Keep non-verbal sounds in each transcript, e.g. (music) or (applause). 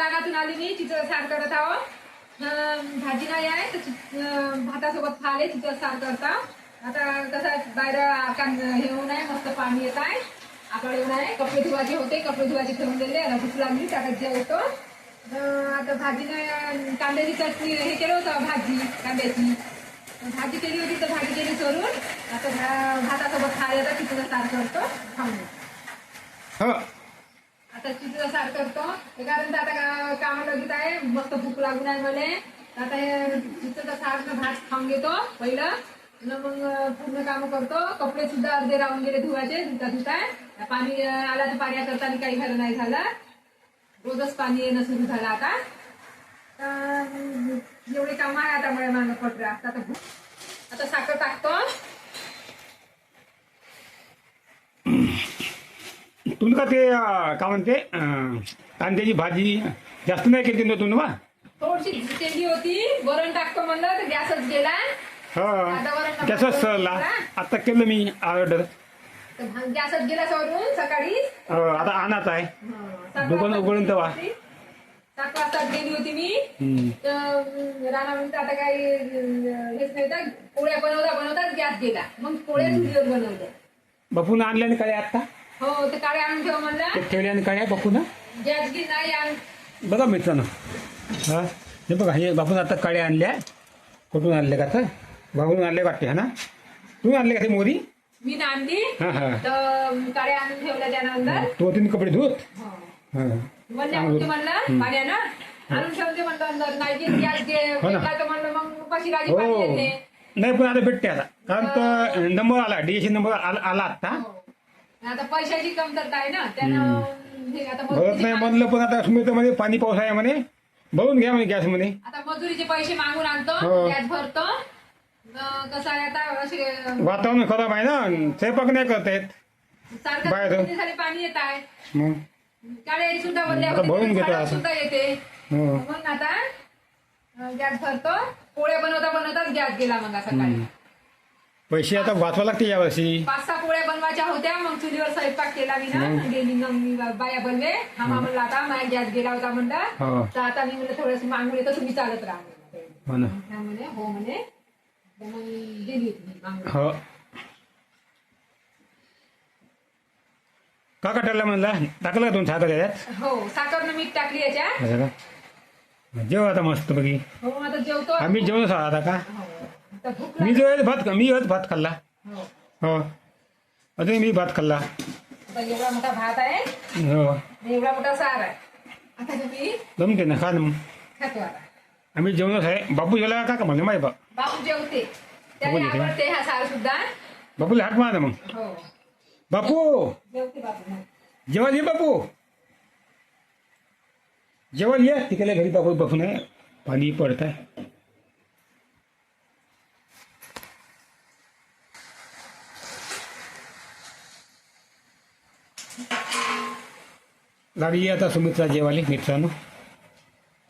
रागातून आली मी तिचं सार करत आहो भाजी नाही आहे तर भातासोबत खाले तिचं सार करता आता कसं बाहेर हे होऊन आहे मस्त पाणी येत आहे. आकड येऊन आहे कपडे धुवायचे होते कपडे धुवायचे ठेवून दिले आणि भूक लागली टाकायची होतो अं, आता भाजीने कांद्याची चटणी हे केलं होतं भाजी कांद्याची. भाजी केली होती तर भाजी केली सोडून आता भातासोबत खायला तर तिचं सार करतो. खाऊन हो. आता चित्र सार करतो. कारण आता का- काम लगीत आहे. मस्त भूक लागून आहे मला. आता हे चित्र सार भात खाऊन घेतो पहिलं. मग पूर्ण काम करतो. कपडे सुद्धा अर्धे राहून गेले धुवायचे धुता धुताय पाणी आला तर पाण्या करताना काही झालं नाही झालं. रोजच पाणी येणं सुरू झालं आता. तर एवढे काम आहे आता मला मागं पडलं. आता भूक- आता साखर टाकतो. का ते काय म्हणते कांद्याची भाजी जास्त नाही केली ना तुम्ही थोडीशी केली होती वरण टाकतो म्हणलं तर गॅसच गेला. हो. त्याच सरला आता केलं मी ऑर्डर तर गॅसच गेला सोडून सकाळी. आता आणत आहे. सात दुकान वाजता उघडून तेव्हा. गेली. सात वाजता गेली होती मी. हम्म. तर रानामध्ये आता काही अं, हेच नाही तर पोळ्या बनवता बनवताच गॅस गेला. मग पोळ्या चुलीवर बनवल्या बापून आणल्याने काय आता हो ते काळे आणून ठेव म्हणलं. ते ठेवल्याने काय बापून गॅस गी नाही आण. बघा मित्रांनो. हा हे बघा हे बापून आता काळ्या आणल्या. कुठून आणले का तर बाबून आणले वाटते हा ना? तुम्ही आणले का ते मोरी मी ना आणली. हा हा. तर काळे आणून ठेवल्या त्यानंतर. तो तीन कपडे धुत? हो. म्हणलं पाण्यानं आणून ठेवते म्हणलं. अंदर. नाही की गॅस गे- हो ना. तर म्हणलं मग उपाशी राजी हो. पाणी येते नाही पण आता भेटते आता. कारण तर नंबर आला डीएससी नंबर आला आला आता. आता पैशाची कमतरता आहे ना त्यानं हे आता भरत नाही म्हणलं पण आता सुमित म्हणे पाणी पाऊस आहे म्हणे. भरून घ्या म्हणे गॅस म्हणे आता मजुरीचे पैसे मागून आणतो हो. गॅस भरतो. अं, कसं आहे आता असे वातावरण खराब आहे ना स्वयंपाक नाही करता येत. सारखं बाहेर. पाणी येत आहे. मग काळे सुद्धा आता भरून घेतो. सुद्धा येते. हो. मग आता गॅस भरतो. पोळ्या बनवता बनवताच गॅस गेला मग सकाळी. पैसे आता वाचवा लागते यावर्षी. पाच सहा पोळ्या बनवायच्या होत्या मग चुलीवर स्वयंपाक केला मी ना. गेली मग मी बाया बनले हा म्हणलं आता माझ्या गॅस गेला होता म्हणलं. तर आता मी म्हणलं थोडस मागून येतो तुम्ही चालत राहा. हो म्हणे हो म्हणे. तर मग गेली हो. का कटायला म्हणला टाकलं का तुम्ही साखर याच्यात? हो साखर मीठ टाकली याच्या असं का जेव आता मस्त बघी हो आता जेवतो. आम्ही जेवण आता का? हो. मी जो भात मी आज भात खाल्ला. हो. हो. अजून मी भात खाल्ला. एवढा मोठा भात आहे. हो. एवढा मोठा सार आहे. जमते ना खा ना मग आम्ही जेवणच आहे बापू जेवला का का म्हणलं माही बा बापू जेवते. बापू हा बापूला हात मारा मग. हो. बापू! जेवते बापू जेवण ये बापू. जेवण ये तिकडे घरी बापू बसून आहे पाणी पडत आहे लागली आता सुमित्रा जेवाली मित्रांनो.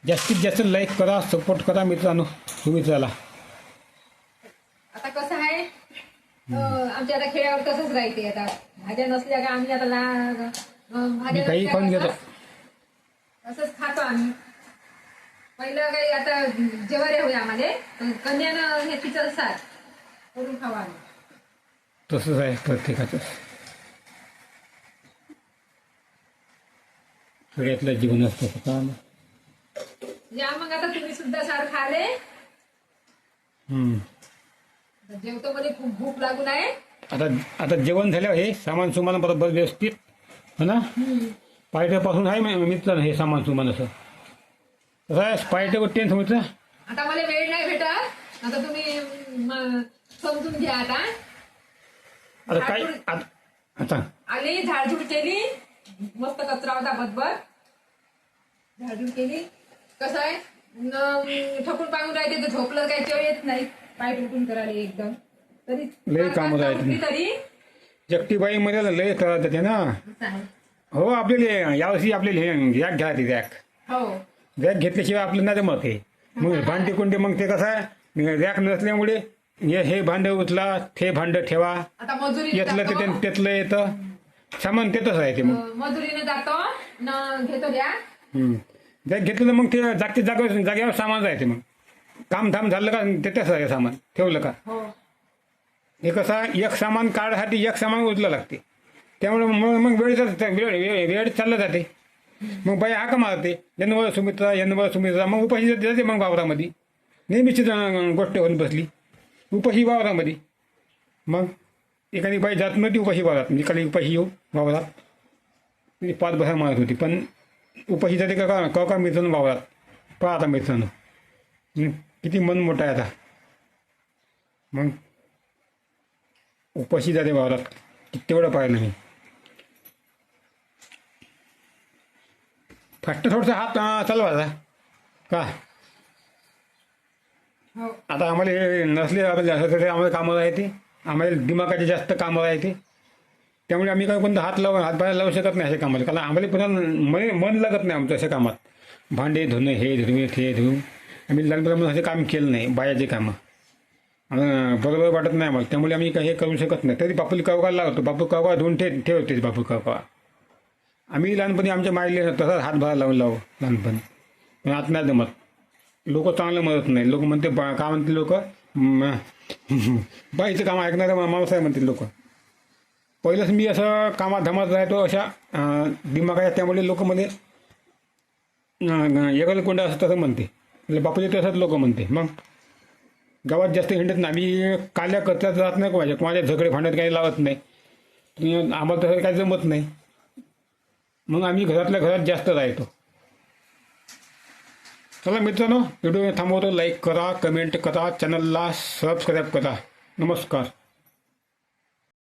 जास्तीत जास्त लाईक करा सपोर्ट करा मित्रांनो सुमित्राला. आता कसं आहे? आमच्या आता खेड्यावर तसंच राहते आता. भाज्या नसल्या का आम्ही आता ला- अं, भाज्या काही नसल्या खाऊन का घेतो. तसंच खातो आम्ही. पहिलं काही आता जेवारे होय आम्हाला. पण कन्यानं हे तिचं सार करून खावा आम्ही. तसंच आहे प्रत्येकाचं. खेड्यातलं जीवन असतं का या मग आता तुम्ही सुद्धा सार खाले. हम्म. आता जेवतो मध्ये खूप भूक लागून आहे. आता आता जेवण झाल्यावर हे सामान सुमान बरोबर व्यवस्थित हो ना? पायट्यापासून आहे मी- मित्र हे सामान सुमान असं. कसं आहे पायट्यावर टेन्स मित्र? आता मला वेळ नाही भेटत. आता तुम्ही म, समजून घ्या आता. आता काय आता आता. आली झाडझूड केली. मस्त कचरा होता बदबर झाडझूड केली. कसं आहे? न- ठपून पांगून राहते तर झोपलं काही चव येत नाही. पाय टुटून करायला एकदम. तरी लय कामं राहते. तरी. जगटीबाई मध्ये लय कळत ते ना. हो आपल्याला यावर्षी आपल्याला हे रॅक घ्या ती रॅक हो. रॅक घेतल्याशिवाय आपलं नाही जमत हे. मग भांडी कोणते मग ते कसं आहे? रॅक नसल्यामुळे हे हे भांडं उचला ते भांडं ठेवा. येतलं ते त्यातलं येतं. सामान तेच आहे ते मग. मजुरीने जातो. घेतो. जर घेतलं तर मग ते जागतिक जागेवर जागेवर सामान जायचे मग. काम धाम झालं का? ते तसं आहे सामान. ठेवलं का? हो. हे कसं एक सामान काढासाठी एक सामान उचलं लागते. त्यामुळे मग मग वेळ जात. वेळ वेळ चाललं जाते. मग बाई हाका मारते. यंदवर सुमित्रा यंदवर सुमित्रा. मग उपाशी जाते मग वावरामध्ये. नेहमीची गोष्ट होऊन बसली. उपाशी वावरामध्ये. मग एखादी बाई जात नव्हती उपाशी वावरात. म्हणजे एखादी उपाशी येऊ वावरात. ती पाच बसा मारत होती. पण उपाशी जाते का का का मित्रांनो वावरात पहा आता हं, किती मन मोठं आहे आता. मग उपाशी जाते वावरात किती वेळा पाहिलं मी फक्त थोडंसं हात चालवायचा का? हो. आता आम्हाला हे नसले आम्हाला कामं राहते आम्हाला दिमागाचे जास्त कामं राहते त्यामुळे आम्ही काय कोणता हात लाव हात लावू शकत नाही अशा कामाला. कारण आम्हाला पुन्हा मन मन लागत नाही आमचं अशा कामात. भांडे धुणं हे धुणे ते धुवून आम्ही लहानपणापासून असे काम केलं नाही बायाचे कामं. बरोबर वाटत नाही आम्हाला. त्यामुळे आम्ही काही हे करू शकत नाही. तरी बापूल कावका लावतो बापू कावका धुवून ठे ठेवतेच बापू कावका आम्ही लहानपणी आमच्या मायले तसाच हातभार लावून लावू लहानपणी. पण आत नाही जमत. लोक चांगलं म्हणत नाही. लोक म्हणते बा काय म्हणते लोक? (laughs) बाईचं काम ऐकणारे माणूस आहे म्हणते लोक. पहिलंच मी असं कामात धमात राहतो अशा दिमागाच्या त्यामुळे लोक म्हणे एकाला कोंडा असं तसं म्हणते. म्हणजे बापूजी तसंच लोक म्हणते. मग गावात जास्त हिंडत नाही. आम्ही काल्या कचऱ्यात जात नाही कोणाच्या. कोणाच्या झगडे भांडत काही लावत नाही. तुम्ही- आम्हाला तसं काही जमत नाही. मग आम्ही घरातल्या घरात जास्त राहतो. चला मित्रांनो व्हिडिओ थांबवतो. लाईक करा कमेंट करा चॅनलला सबस्क्राईब करा. नमस्कार.